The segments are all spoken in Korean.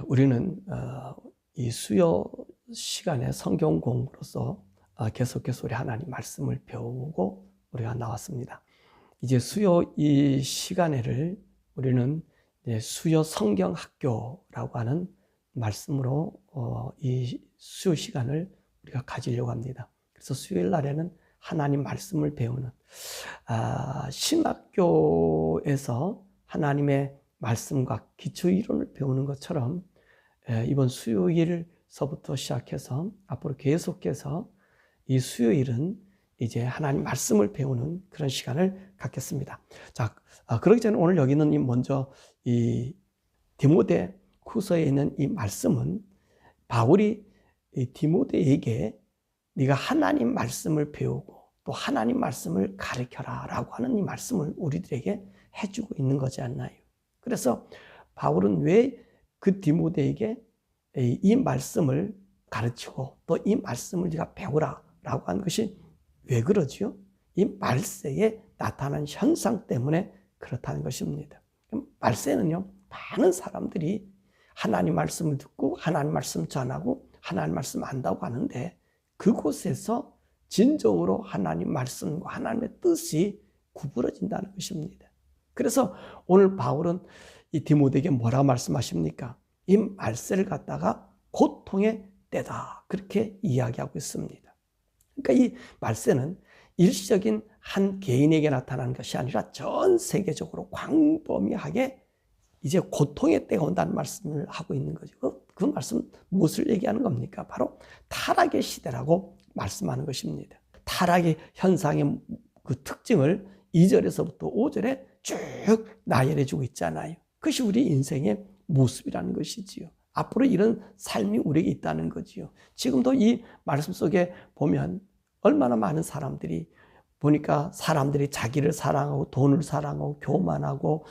우리는 어, 이 수요 시간에 성경 공부로서 어, 계속해서 우리 하나님 말씀을 배우고 우리가 나왔습니다. 이제 수요 이 시간에를 우리는 수요 성경 학교라고 하는 말씀으로 어, 이 수요 시간을 우리가 가지려고 합니다. 그래서 수요일 날에는 하나님 말씀을 배우는 아, 신학교에서 하나님의 말씀과 기초 이론을 배우는 것처럼 이번 수요일서부터 시작해서 앞으로 계속해서 이 수요일은 이제 하나님 말씀을 배우는 그런 시간을 갖겠습니다. 자, 아, 그러기 전에 오늘 여기는 먼저 이 디모데 후서에 있는 이 말씀은 바울이 디모데에게 네가 하나님 말씀을 배우고 또 하나님 말씀을 가르쳐라라고 하는 이 말씀을 우리들에게 해주고 있는 거지 않나요? 그래서 바울은 왜 그 디모데에게 이 말씀을 가르치고 또 이 말씀을 네가 배우라라고 하는 것이 왜 그러지요? 이 말세에 나타난 현상 때문에 그렇다는 것입니다. 말세는요, 많은 사람들이 하나님 말씀을 듣고 하나님 말씀 전하고 하나님 말씀 안다고 하는데 그곳에서 진정으로 하나님 말씀과 하나님의 뜻이 구부러진다는 것입니다. 그래서 오늘 바울은 이 디모데에게 뭐라고 말씀하십니까? 이 말세를 갖다가 고통의 때다. 그렇게 이야기하고 있습니다. 그러니까 이 말세는 일시적인 한 개인에게 나타나는 것이 아니라 전 세계적으로 광범위하게 이제 고통의 때가 온다는 말씀을 하고 있는 거죠. 그, 그 말씀 무엇을 얘기하는 겁니까? 바로 타락의 시대라고 말씀하는 것입니다. 타락의 현상의 그 특징을 2절에서부터 5절에 쭉 나열해 주고 있잖아요. 그것이 우리 인생의 모습이라는 것이지요. 앞으로 이런 삶이 우리에게 있다는 거지요. 지금도 이 말씀 속에 보면 얼마나 많은 사람들이 보니까 사람들이 자기를 사랑하고 돈을 사랑하고 교만하고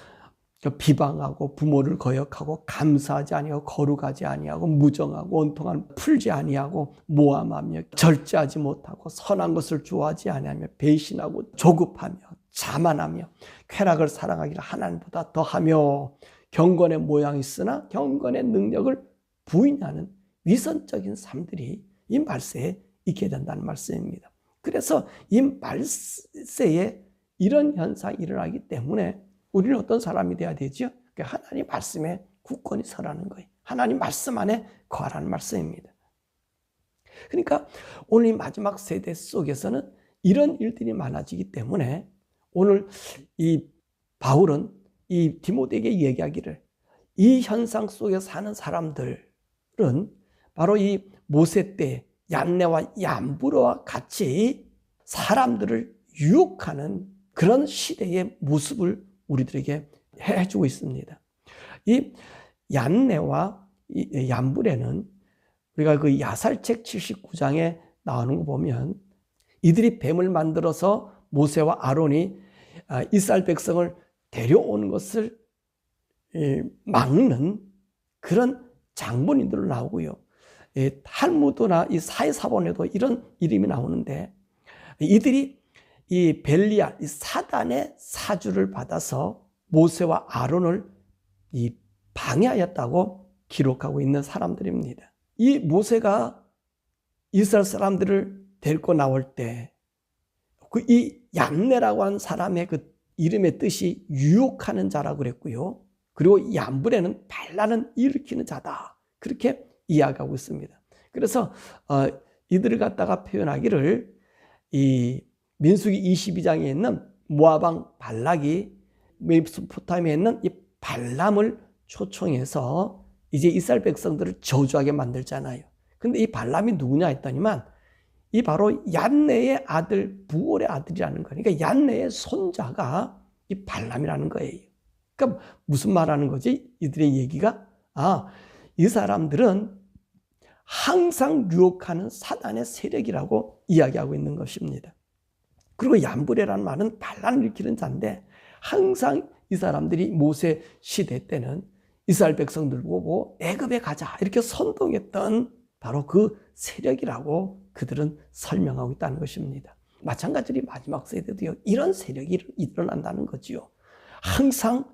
비방하고 부모를 거역하고 감사하지 아니하고 거룩하지 아니하고 무정하고 온통한 풀지 아니하고 모함하며 절제하지 못하고 선한 것을 좋아하지 아니하며 배신하고 조급하며 자만하며 쾌락을 사랑하기를 하나님보다 더하며 경건의 모양이 있으나 경건의 능력을 부인하는 위선적인 삶들이 이 말세에 있게 된다는 말씀입니다. 그래서 이 말세에 이런 현상이 일어나기 때문에 우리는 어떤 사람이 돼야 되죠? 하나님 말씀에 굳건히 서라는 거예요. 하나님 말씀 안에 거하라는 말씀입니다. 그러니까 오늘 이 마지막 세대 속에서는 이런 일들이 많아지기 때문에 오늘 이 바울은 이 디모데에게 얘기하기를 이 현상 속에 사는 사람들은 바로 이 모세 때 얀네와 얀부로와 같이 사람들을 유혹하는 그런 시대의 모습을 우리들에게 해주고 있습니다. 이 얀네와 이 얀불에는 우리가 그 야살책 79장에 나오는 거 보면 이들이 뱀을 만들어서 모세와 아론이 아, 이스라엘 백성을 데려오는 것을 막는 그런 장본인들로 나오고요. 탈무드나 이 사회사본에도 이런 이름이 나오는데 이들이 이 벨리알, 이 사단의 사주를 받아서 모세와 아론을 이 방해하였다고 기록하고 있는 사람들입니다. 이 모세가 이스라엘 사람들을 데리고 나올 때, 그 이 얌네라고 하는 사람의 그 이름의 뜻이 유혹하는 자라고 그랬고요. 그리고 얌불에는 반란은 일으키는 자다. 그렇게 이야기하고 있습니다. 그래서 어, 이들을 갖다가 표현하기를 이 민수기 22장에 있는 모아방 발락이 메소포타미에 있는 이 발람을 초청해서 이제 이스라엘 백성들을 저주하게 만들잖아요. 근데 이 발람이 누구냐 했더니만 이 바로 얀네의 아들 부올의 아들이라는 거예요. 그러니까 얀네의 손자가 이 발람이라는 거예요. 그러니까 무슨 말하는 거지? 이들의 얘기가 아, 이 사람들은 항상 유혹하는 사단의 세력이라고 이야기하고 있는 것입니다. 그리고 얀브레라는 말은 반란을 일으키는 자인데 항상 이 사람들이 모세 시대 때는 이스라엘 백성들 보고 애굽에 가자 이렇게 선동했던 바로 그 세력이라고 그들은 설명하고 있다는 것입니다. 마찬가지로 마지막 세대도요 이런 세력이 일어난다는 거지요. 항상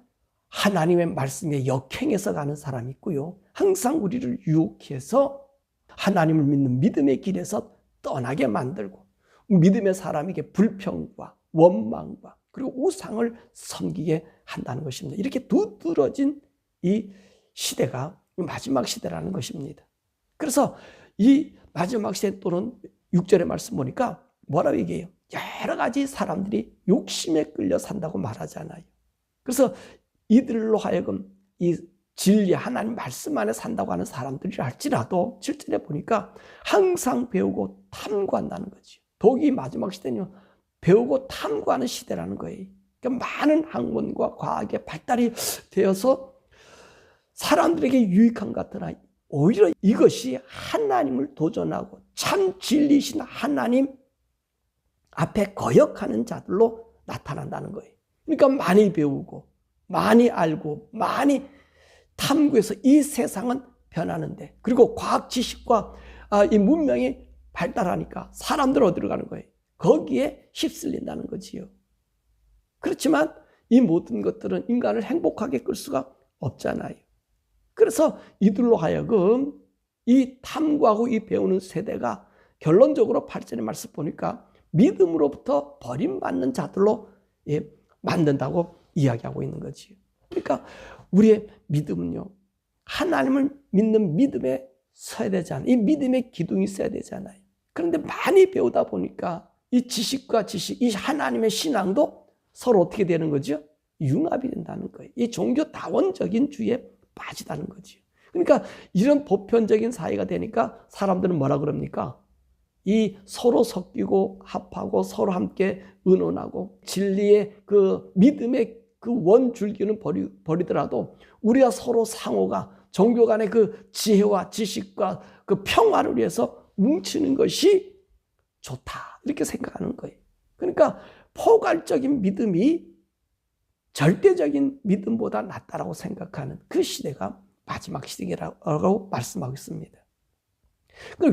하나님의 말씀에 역행해서 가는 사람이 있고요. 항상 우리를 유혹해서 하나님을 믿는 믿음의 길에서 떠나게 만들고 믿음의 사람에게 불평과 원망과 그리고 우상을 섬기게 한다는 것입니다. 이렇게 두드러진 이 시대가 마지막 시대라는 것입니다. 그래서 이 마지막 시대 또는 6절의 말씀 보니까 뭐라고 얘기해요? 여러 가지 사람들이 욕심에 끌려 산다고 말하잖아요. 그래서 이들로 하여금 이 진리 하나님 말씀 안에 산다고 하는 사람들이 할지라도 실제로 보니까 항상 배우고 탐구한다는 거죠. 독이 마지막 시대는 배우고 탐구하는 시대라는 거예요. 그러니까 많은 학문과 과학의 발달이 되어서 사람들에게 유익한 것 같으나 오히려 이것이 하나님을 도전하고 참 진리신 하나님 앞에 거역하는 자들로 나타난다는 거예요. 그러니까 많이 배우고 많이 알고 많이 탐구해서 이 세상은 변하는데 그리고 과학 지식과 아, 이 문명이 발달하니까 사람들 어디로 가는 거예요? 거기에 휩쓸린다는 거지요. 그렇지만 이 모든 것들은 인간을 행복하게 끌 수가 없잖아요. 그래서 이들로 하여금 이 탐구하고 이 배우는 세대가 결론적으로 8절의 말씀 보니까 믿음으로부터 버림받는 자들로 예, 만든다고 이야기하고 있는 거지요. 그러니까 우리의 믿음은요. 하나님을 믿는 믿음에 서야 되잖아요. 이 믿음의 기둥이 있어야 되잖아요. 그런데 많이 배우다 보니까 이 지식과 지식, 이 하나님의 신앙도 서로 어떻게 되는 거죠? 융합이 된다는 거예요. 이 종교 다원적인 주의에 빠지다는 거죠. 그러니까 이런 보편적인 사회가 되니까 사람들은 뭐라 그럽니까? 이 서로 섞이고 합하고 서로 함께 의논하고 진리의 그 믿음의 그 원줄기는 버리, 버리더라도 우리가 서로 상호가 종교 간의 그 지혜와 지식과 그 평화를 위해서 뭉치는 것이 좋다. 이렇게 생각하는 거예요. 그러니까 포괄적인 믿음이 절대적인 믿음보다 낫다라고 생각하는 그 시대가 마지막 시대라고 말씀하고 있습니다.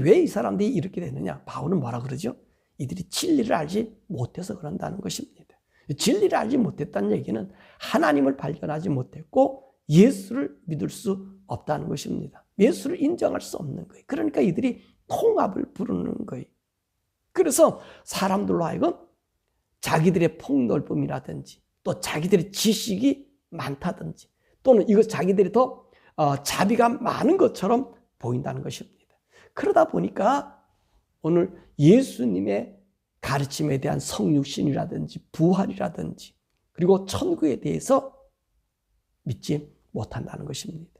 왜이 사람들이 이렇게 되느냐? 바울은 뭐라 그러죠? 이들이 진리를 알지 못해서 그런다는 것입니다. 진리를 알지 못했다는 얘기는 하나님을 발견하지 못했고 예수를 믿을 수 없다는 것입니다. 예수를 인정할 수 없는 거예요. 그러니까 이들이 통합을 부르는 거예요. 그래서 사람들로 하여금 자기들의 폭넓음이라든지 또 자기들의 지식이 많다든지 또는 이것 자기들이 더 어, 자비가 많은 것처럼 보인다는 것입니다. 그러다 보니까 오늘 예수님의 가르침에 대한 성육신이라든지 부활이라든지 그리고 천국에 대해서 믿지 못한다는 것입니다.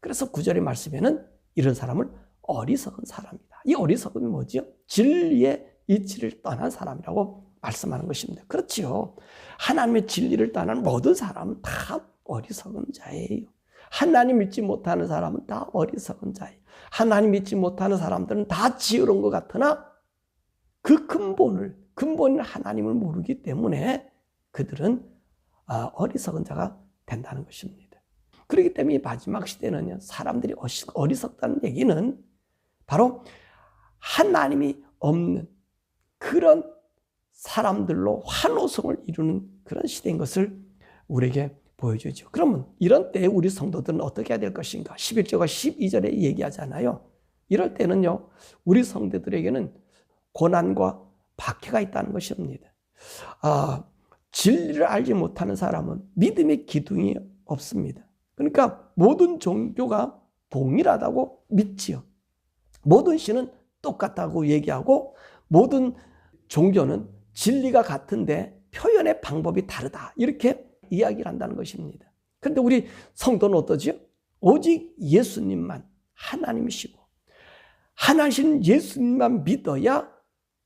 그래서 구절의 말씀에는 이런 사람을 어리석은 사람이다. 이 어리석음이 뭐지요? 진리의 이치를 떠난 사람이라고 말씀하는 것입니다. 그렇지요. 하나님의 진리를 떠난 모든 사람은 다 어리석은 자예요. 하나님 믿지 못하는 사람은 다 어리석은 자예요. 하나님 믿지 못하는 사람들은 다 지혜로운 것 같으나 그 근본을, 근본인 하나님을 모르기 때문에 그들은 아, 어리석은 자가 된다는 것입니다. 그렇기 때문에 마지막 시대는요, 사람들이 어리석다는 얘기는 바로 하나님이 없는 그런 사람들로 환호성을 이루는 그런 시대인 것을 우리에게 보여주죠. 그러면 이런 때 우리 성도들은 어떻게 해야 될 것인가? 11절과 12절에 얘기하잖아요. 이럴 때는요, 우리 성도들에게는 고난과 박해가 있다는 것입니다. 아, 진리를 알지 못하는 사람은 믿음의 기둥이 없습니다. 그러니까 모든 종교가 동일하다고 믿지요. 모든 신은 똑같다고 얘기하고 모든 종교는 진리가 같은데 표현의 방법이 다르다. 이렇게 이야기를 한다는 것입니다. 그런데 우리 성도는 어떠지요? 오직 예수님만 하나님이시고 하나님 예수님만 믿어야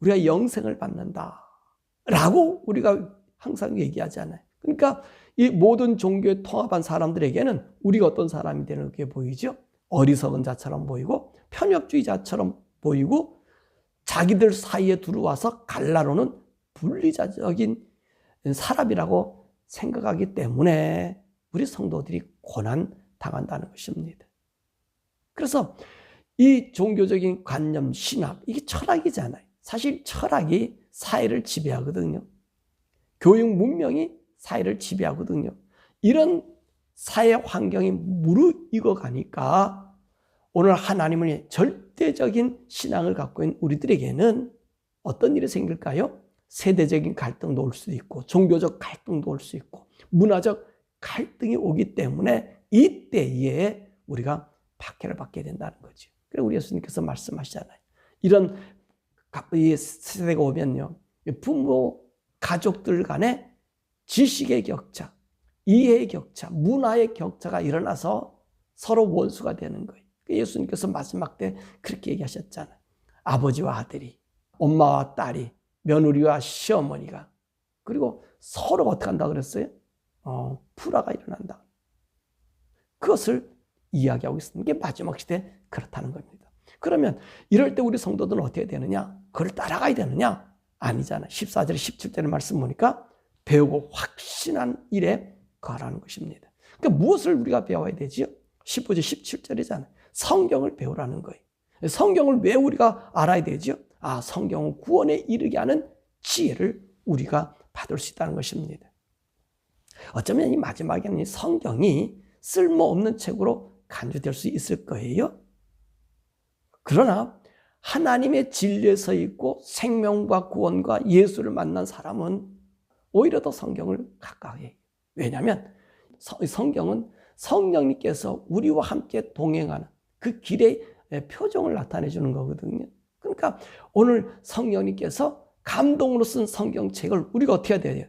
우리가 영생을 받는다. 라고 우리가 항상 얘기하잖아요. 그러니까 이 모든 종교에 통합한 사람들에게는 우리가 어떤 사람이 되는 게 보이죠? 어리석은 자처럼 보이고 편협주의자처럼 보이고 자기들 사이에 들어와서 갈라로는 분리자적인 사람이라고 생각하기 때문에 우리 성도들이 고난 당한다는 것입니다. 그래서 이 종교적인 관념, 신학, 이게 철학이잖아요. 사실 철학이 사회를 지배하거든요. 교육 문명이 사회를 지배하거든요. 이런 사회 환경이 무르익어 가니까 오늘 하나님의 절대적인 신앙을 갖고 있는 우리들에게는 어떤 일이 생길까요? 세대적인 갈등도 올 수도 있고 종교적 갈등도 올 수 있고 문화적 갈등이 오기 때문에 이때에 우리가 박해를 받게 된다는 거죠. 그리고 우리 예수님께서 말씀하시잖아요. 이런 이 세대가 오면요. 부모, 가족들 간에 지식의 격차, 이해의 격차, 문화의 격차가 일어나서 서로 원수가 되는 거예요. 예수님께서 마지막 때 그렇게 얘기하셨잖아요. 아버지와 아들이, 엄마와 딸이, 며느리와 시어머니가, 그리고 서로 어떻게 한다 그랬어요? 어, 불화가 일어난다. 그것을 이야기하고 있습니다. 이게 마지막 시대 그렇다는 겁니다. 그러면 이럴 때 우리 성도들은 어떻게 되느냐? 그걸 따라가야 되느냐? 아니잖아. 14절, 17절의 말씀 보니까 배우고 확신한 일에 거하라는 것입니다. 그러니까 무엇을 우리가 배워야 되지요? 15절, 17절이잖아요. 성경을 배우라는 거예요. 성경을 왜 우리가 알아야 되지요? 아, 성경은 구원에 이르게 하는 지혜를 우리가 받을 수 있다는 것입니다. 어쩌면 이 마지막에는 이 성경이 쓸모없는 책으로 간주될 수 있을 거예요. 그러나 하나님의 진리에 서 있고 생명과 구원과 예수를 만난 사람은 오히려 더 성경을 가까이. 왜냐하면 성경은 성령님께서 우리와 함께 동행하는 그 길의 표정을 나타내 주는 거거든요. 그러니까 오늘 성령님께서 감동으로 쓴 성경책을 우리가 어떻게 해야 돼요?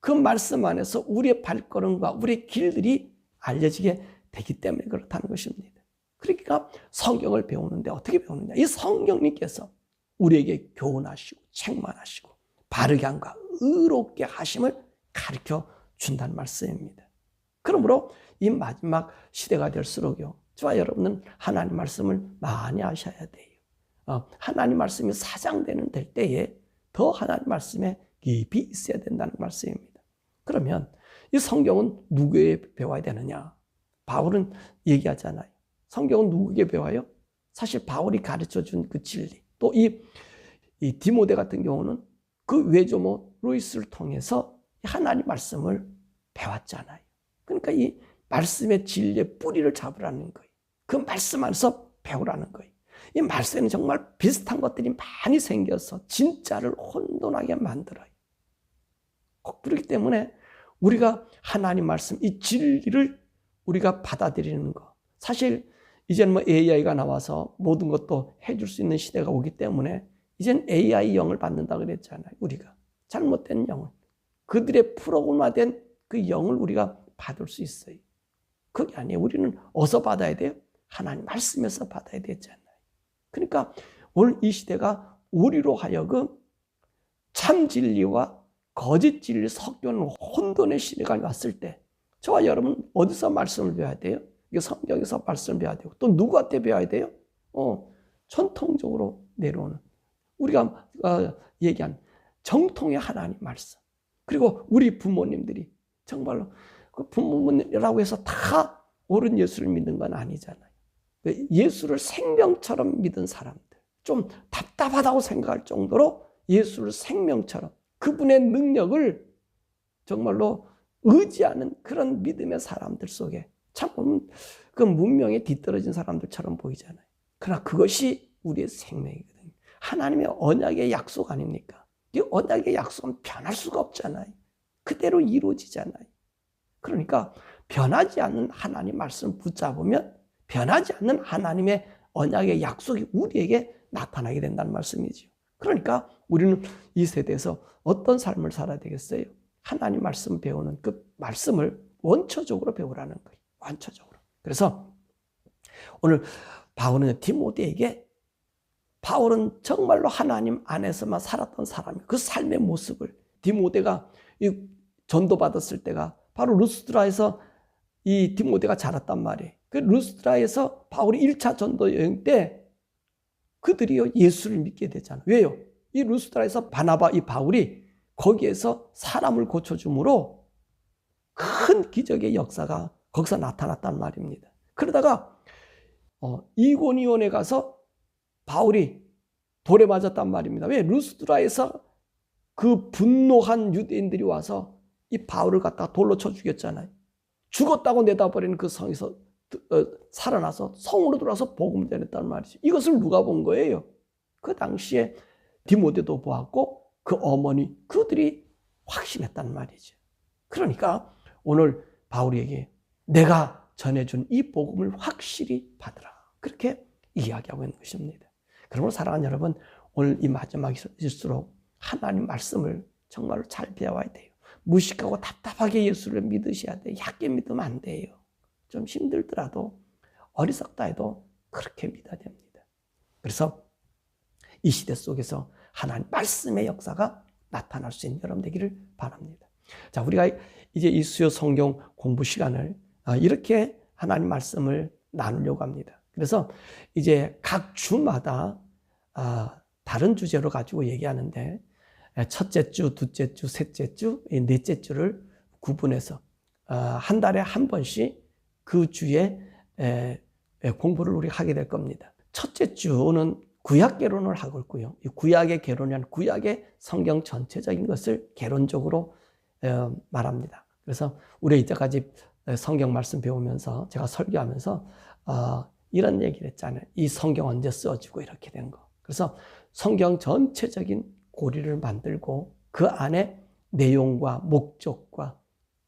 그 말씀 안에서 우리의 발걸음과 우리의 길들이 알려지게 되기 때문에 그렇다는 것입니다. 그러니까 성경을 배우는데 어떻게 배우느냐? 이 성령님께서 우리에게 교훈하시고 책망하시고 바르게 함과 의롭게 하심을 가르쳐 준다는 말씀입니다. 그러므로 이 마지막 시대가 될수록요. 저와 여러분은 하나님 말씀을 많이 하셔야 돼요. 어, 하나님 말씀이 사장되는 될 때에 더 하나님 말씀에 깊이 있어야 된다는 말씀입니다. 그러면 이 성경은 누구에게 배워야 되느냐? 바울은 얘기하잖아요. 성경은 누구에게 배워요? 사실 바울이 가르쳐 준 그 진리. 또 이 이 디모데 같은 경우는 그 외조모 루이스를 통해서 하나님 말씀을 배웠잖아요. 그러니까 이 말씀의 진리의 뿌리를 잡으라는 거예요. 그 말씀 안에서 배우라는 거예요. 이 말씀에는 정말 비슷한 것들이 많이 생겨서 진짜를 혼돈하게 만들어요. 그렇기 때문에 우리가 하나님 말씀, 이 진리를 우리가 받아들이는 것. 사실 이제는 뭐 AI가 나와서 모든 것도 해줄 수 있는 시대가 오기 때문에 이젠 AI 영을 받는다 그랬잖아요. 우리가 잘못된 영을 그들의 프로그램화된 그 영을 우리가 받을 수 있어요. 그게 아니에요. 우리는 어디서 받아야 돼요? 하나님 말씀에서 받아야 되잖아요. 그러니까 오늘 이 시대가 우리로 하여금 참 진리와 거짓 진리 섞여는 혼돈의 시대가 왔을 때 저와 여러분 어디서 말씀을 배워야 돼요? 이게 성경에서 말씀을 배워야 되고 또 누구한테 배워야 돼요? 어, 전통적으로 내려오는 우리가 어, 얘기한 정통의 하나님 말씀 그리고 우리 부모님들이 정말로 그 부모님이라고 해서 다 옳은 예수를 믿는 건 아니잖아요. 그 예수를 생명처럼 믿은 사람들 좀 답답하다고 생각할 정도로 예수를 생명처럼 그분의 능력을 정말로 의지하는 그런 믿음의 사람들 속에 참그 문명에 뒤떨어진 사람들처럼 보이잖아요. 그러나 그것이 우리의 생명이거든요. 하나님의 언약의 약속 아닙니까? 이 언약의 약속은 변할 수가 없잖아요. 그대로 이루어지잖아요. 그러니까 변하지 않는 하나님 말씀 붙잡으면 변하지 않는 하나님의 언약의 약속이 우리에게 나타나게 된다는 말씀이죠. 그러니까 우리는 이 세대에서 어떤 삶을 살아야 되겠어요? 하나님 말씀 배우는 그 말씀을 원초적으로 배우라는 거예요. 원초적으로. 그래서 오늘 바울은 디모데에게 바울은 정말로 하나님 안에서만 살았던 사람이 그 삶의 모습을 디모데가 전도 받았을 때가 바로 루스드라에서 이 디모데가 자랐단 말이에요. 그 루스드라에서 바울이 1차 전도 여행 때 그들이 예수를 믿게 되잖아요. 왜요? 이 루스드라에서 바나바 이 바울이 거기에서 사람을 고쳐줌으로 큰 기적의 역사가 거기서 나타났단 말입니다. 그러다가 어, 이고니온에 가서 바울이 돌에 맞았단 말입니다. 왜? 루스드라에서 그 분노한 유대인들이 와서 이 바울을 갖다가 돌로 쳐 죽였잖아요. 죽었다고 내다버리는 그 성에서 어, 살아나서 성으로 들어와서 복음 전했단 말이죠. 이것을 누가 본 거예요? 그 당시에 디모데도 보았고 그 어머니 그들이 확신했단 말이죠. 그러니까 오늘 바울에게 내가 전해준 이 복음을 확실히 받으라. 그렇게 이야기하고 있는 것입니다. 그러므로 사랑하는 여러분, 오늘 이 마지막일수록 하나님 말씀을 정말로 잘 배워야 돼요. 무식하고 답답하게 예수를 믿으셔야 돼요. 얕게 믿으면 안 돼요. 좀 힘들더라도 어리석다 해도 그렇게 믿어야 됩니다. 그래서 이 시대 속에서 하나님 말씀의 역사가 나타날 수 있는 여러분 되기를 바랍니다. 자, 우리가 이제 이 수요 성경 공부 시간을 아, 이렇게 하나님 말씀을 나누려고 합니다. 그래서 이제 각 주마다 아, 다른 주제로 가지고 얘기하는데 첫째 주, 둘째 주, 셋째 주, 넷째 주를 구분해서 아, 한 달에 한 번씩 그 주에 공부를 우리 하게 될 겁니다. 첫째 주는 구약 개론을 하고 있고요. 구약의 개론이란 구약의 성경 전체적인 것을 개론적으로 어, 말합니다. 그래서 우리 이때까지 성경 말씀 배우면서 제가 설교하면서 어, 이런 얘기를 했잖아요. 이 성경 언제 써지고 이렇게 된 거. 그래서 성경 전체적인 고리를 만들고 그 안에 내용과 목적과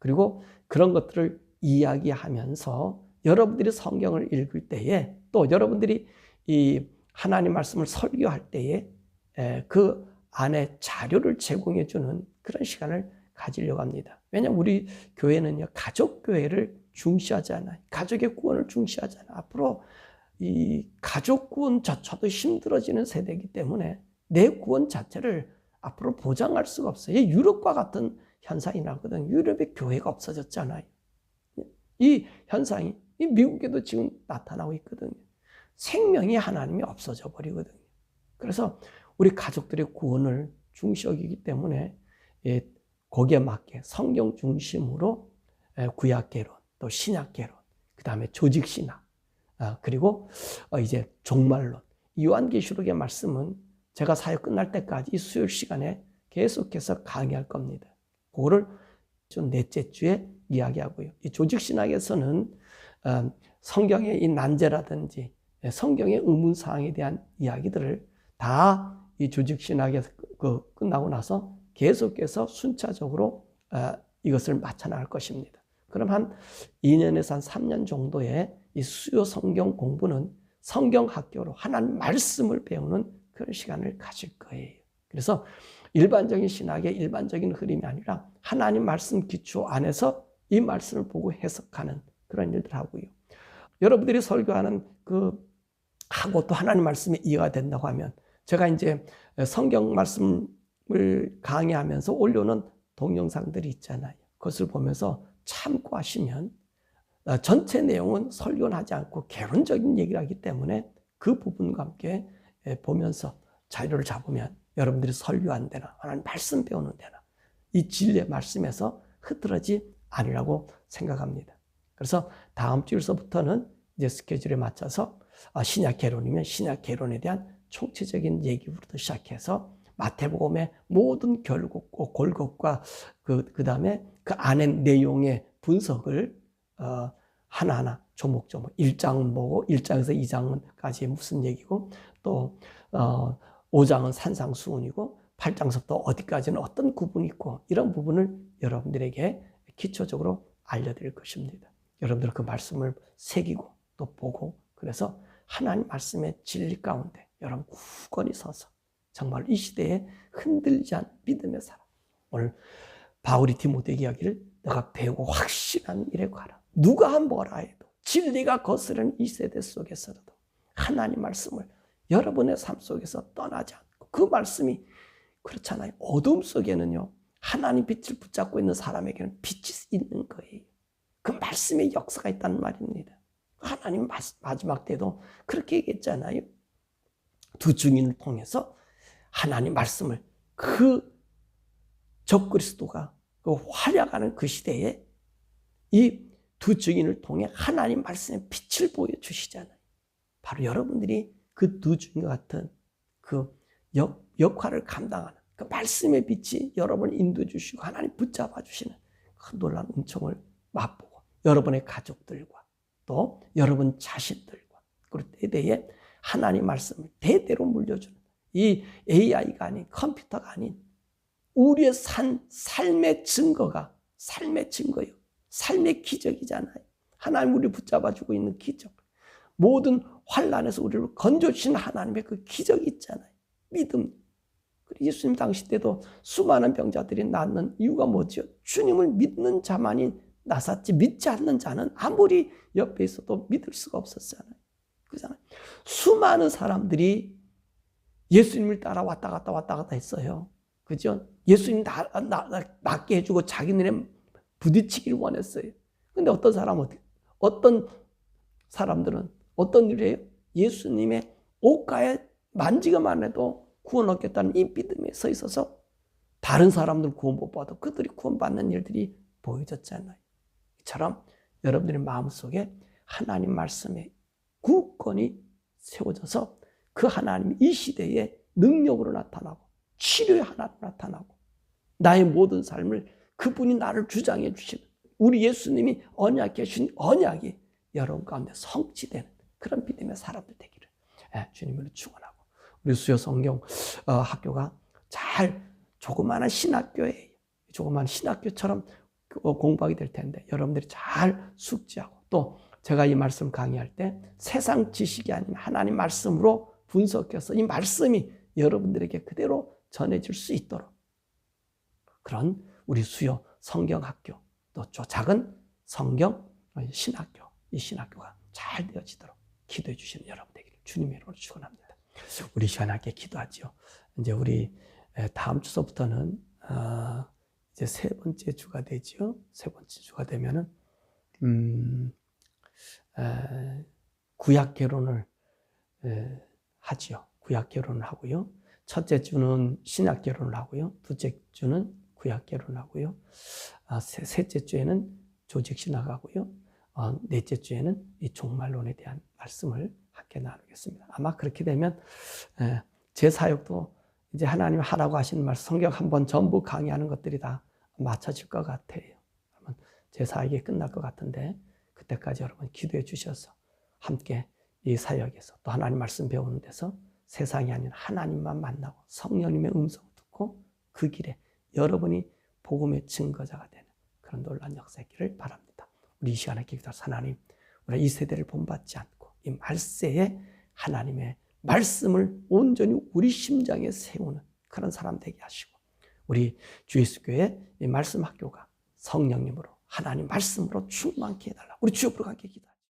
그리고 그런 것들을 이야기하면서 여러분들이 성경을 읽을 때에 또 여러분들이 이 하나님 말씀을 설교할 때에 그 안에 자료를 제공해 주는 그런 시간을 가지려고 합니다. 왜냐하면 우리 교회는요, 가족교회를 중시하잖아요. 가족의 구원을 중시하잖아요. 앞으로 이 가족 구원조차도 힘들어지는 세대이기 때문에 내 구원 자체를 앞으로 보장할 수가 없어요. 유럽과 같은 현상이 나거든. 유럽의 교회가 없어졌잖아요. 이 현상이 이 미국에도 지금 나타나고 있거든요. 생명이 하나님이 없어져 버리거든요. 그래서 우리 가족들의 구원을 중시 여기기 때문에 예, 거기에 맞게 성경 중심으로 예, 구약개론, 또 신약개론, 그 다음에 조직신학, 아, 그리고 어, 이제 종말론. 요한계시록의 말씀은 제가 사역 끝날 때까지 이 수요일 시간에 계속해서 강의할 겁니다. 그거를 좀 넷째 주에 이야기하고요. 이 조직신학에서는 어, 성경의 이 난제라든지 예, 성경의 의문사항에 대한 이야기들을 다 이 조직신학에서 그 끝나고 나서 계속해서 순차적으로 어, 이것을 마쳐나갈 것입니다. 그럼 한 2년에서 한 3년 정도의 이 수요 성경 공부는 성경 학교로 하나님 말씀을 배우는 그런 시간을 가질 거예요. 그래서 일반적인 신학의 일반적인 흐름이 아니라 하나님 말씀 기초 안에서 이 말씀을 보고 해석하는 그런 일들 하고요. 여러분들이 설교하는 그 하고 또 하나님 말씀이 이해가 된다고 하면 제가 이제 성경 말씀을 강의하면서 올려놓은 동영상들이 있잖아요. 그것을 보면서 참고하시면 어, 전체 내용은 설교는 하지 않고 개론적인 얘기를 하기 때문에 그 부분과 함께 보면서 자료를 잡으면 여러분들이 설교한 데나 하나님 말씀 배우는 데나 이 진리의 말씀에서 흐트러지 아니라고 생각합니다. 그래서 다음 주에서부터는 이제 스케줄에 맞춰서 아, 신약 개론이면 신약 개론에 대한 총체적인 얘기부터 시작해서 마태복음의 모든 결국 골곡과 그, 그 다음에 그 안에 내용의 분석을 어, 하나하나 조목조목 1장은 뭐고 1장에서 2장까지 무슨 얘기고 또 어, 5장은 산상수훈이고 8장서부터 어디까지는 어떤 구분이 있고 이런 부분을 여러분들에게 기초적으로 알려드릴 것입니다. 여러분들 그 말씀을 새기고 또 보고 그래서 하나님 말씀의 진리 가운데 여러분 굳건히 서서 정말 이 시대에 흔들리지 않은 믿음의 사람. 오늘 바울이 디모데 이야기를 내가 배우고 확실한 일에 가라. 누가 뭐라 해도 진리가 거스른 이 세대 속에서라도 하나님 말씀을 여러분의 삶 속에서 떠나지 않고 그 말씀이 그렇잖아요. 어둠 속에는요. 하나님 빛을 붙잡고 있는 사람에게는 빛이 있는 거예요. 그 말씀의 역사가 있다는 말입니다. 하나님 마지막 때도 그렇게 얘기했잖아요. 두 증인을 통해서 하나님 말씀을 그 적그리스도가 그 활약하는 그 시대에 이 두 증인을 통해 하나님 말씀의 빛을 보여주시잖아요. 바로 여러분들이 그 두 증인 같은 그 역, 역할을 감당하는 그 말씀의 빛이 여러분을 인도해 주시고 하나님 붙잡아 주시는 그 놀라운 은총을 맛보고 여러분의 가족들과 또 여러분 자신들과 그리고 대대에 하나님 말씀을 대대로 물려주는 이 AI가 아닌 컴퓨터가 아닌 우리의 산, 삶의 증거가 삶의 증거요. 삶의 기적이잖아요. 하나님 우리 붙잡아 주고 있는 기적. 모든 환란에서 우리를 건져 주신 하나님의 그 기적이 있잖아요. 믿음. 예수님 당시 때도 수많은 병자들이 낫는 이유가 뭐죠? 주님을 믿는 자만이 나섰지 믿지 않는 자는 아무리 옆에 있어도 믿을 수가 없었잖아요. 그잖아요. 수많은 사람들이 예수님을 따라 왔다 갔다 왔다 갔다 했어요. 그죠? 예수님 나, 나, 나, 낫게 해주고 자기네는 부딪히기를 원했어요. 근데 어떤 사람은, 어떤 사람들은 어떤 일을 해요? 예수님의 옷가에 만지기만 해도 구원 얻겠다는 이 믿음에 서 있어서 다른 사람들 구원 못 받아 그들이 구원받는 일들이 보여졌잖아요. 이처럼 여러분들의 마음속에 하나님 말씀의 굳건히 세워져서 그 하나님이 이 시대에 능력으로 나타나고 치료의 하나로 나타나고 나의 모든 삶을 그분이 나를 주장해 주시는 우리 예수님이 언약해 주신 언약이 여러분 가운데 성취되는 그런 믿음의 사람들 되기를 예, 주님으로 축원하고 우리 수요 성경 어, 학교가 잘 조그마한 신학교에 조그마한 신학교처럼 어, 공부하게 될 텐데 여러분들이 잘 숙지하고 또 제가 이 말씀 강의할 때 세상 지식이 아닌 하나님 말씀으로 분석해서 이 말씀이 여러분들에게 그대로 전해질 수 있도록 그런 우리 수요 성경학교 또 작은 성경 신학교 이 신학교가 잘 되어지도록 기도해 주시는 여러분 되기를 주님의 이름으로 축원합니다. 우리 함께 기도하죠. 이제 우리 다음 주서부터는 어, 이제 세 번째 주가 되죠. 세 번째 주가 되면은 음, 구약 개론을 하지요. 구약 개론을 하고요. 첫째 주는 신약 개론을 하고요. 둘째 주는 구약 개론을 하고요. 아, 셋 째 주에는 조직 신학하고요. 어, 넷째 주에는 이 종말론에 대한 말씀을 함께 나누겠습니다. 아마 그렇게 되면 제 사역도 이제 하나님 하라고 하시는 말씀 성경 한 번 전부 강의하는 것들이 다 맞춰질 것 같아요. 그러면 제 사역이 끝날 것 같은데 그때까지 여러분 기도해 주셔서 함께 이 사역에서 또 하나님 말씀 배우는 데서 세상이 아닌 하나님만 만나고 성령님의 음성을 듣고 그 길에 여러분이 복음의 증거자가 되는 그런 놀라운 역사 있기를 바랍니다. 우리 이 시간에 기도해서 하나님 우리 이 세대를 본받지 않고 이 말세에 하나님의 말씀을 온전히 우리 심장에 세우는 그런 사람 되게 하시고 우리 주 예수교회 이 말씀 학교가 성령님으로 하나님 말씀으로 충만케 해달라. 우리 주여 부르게 기도.